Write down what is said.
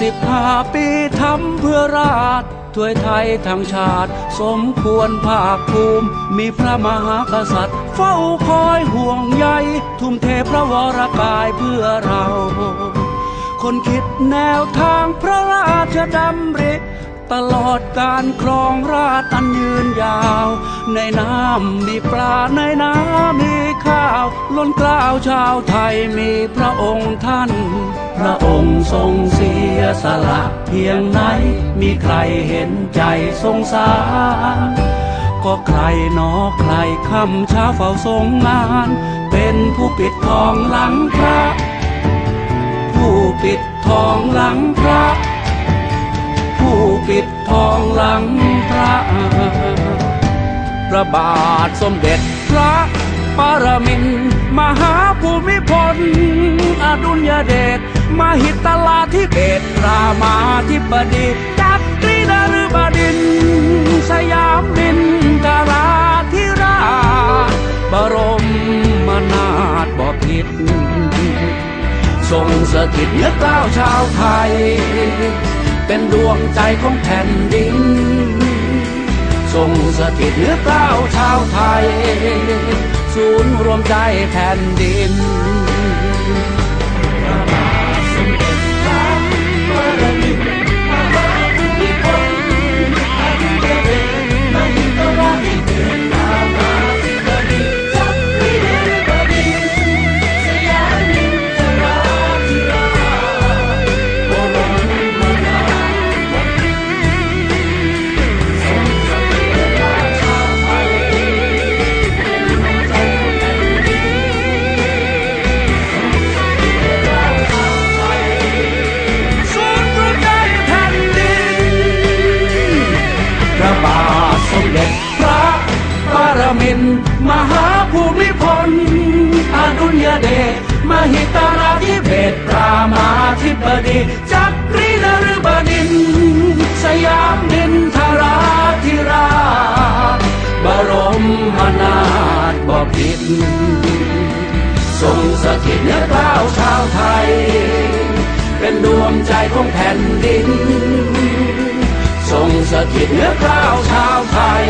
สิบห้าปีทำเพื่อราชถ้วยไทยทั้งชาติ สมควรภาคภูมิ มีพระมหากษัตริย์ เฝ้าคอยห่วงใย ทุ่มเทพระวรกายเพื่อเรา คนคิดแนวทางพระราชดำริตลอดการครองราชอันยืนยาว ในน้ำมีปลาในน้ำมีข้าว ล้นกล้าวชาวไทยมีพระองค์ท่าน พระองค์ทรงเสียสละเพียงไหน มีใครเห็นใจสงสาร ก็ใครนอใครคำเช้าเฝ้าทรงงาน เป็นผู้ปิดทองหลังพระ ผู้ปิดทองหลังพระ ผู้ปิดทองหลังพระ พระบาทสมเด็จพระ ปรมิน มหาภูมิพล อดุลยเดชมหิตลาธิเบศรามาธิบดีจักรีนฤบดิน สยามดินดาราธิราชบรมมนาถบพิตรทรงสถิตเนื้อเกล้าชาวไทย เป็นดวงใจของแผ่นดิน ทรงสถิตเนื้อเกล้าชาวไทย ศูนย์รวมใจแผ่นดิน เดชมหิตราธิเบศรามาธิบดีจักรีนฤบดิน สยามดินทราธิราชบรมมนาถบพิตรทรงสถิตเนื้อกล้าวชาวไทย เป็นดวงใจของแผ่นดิน ทรงสถิตเนื้อกล้าวชาวไทย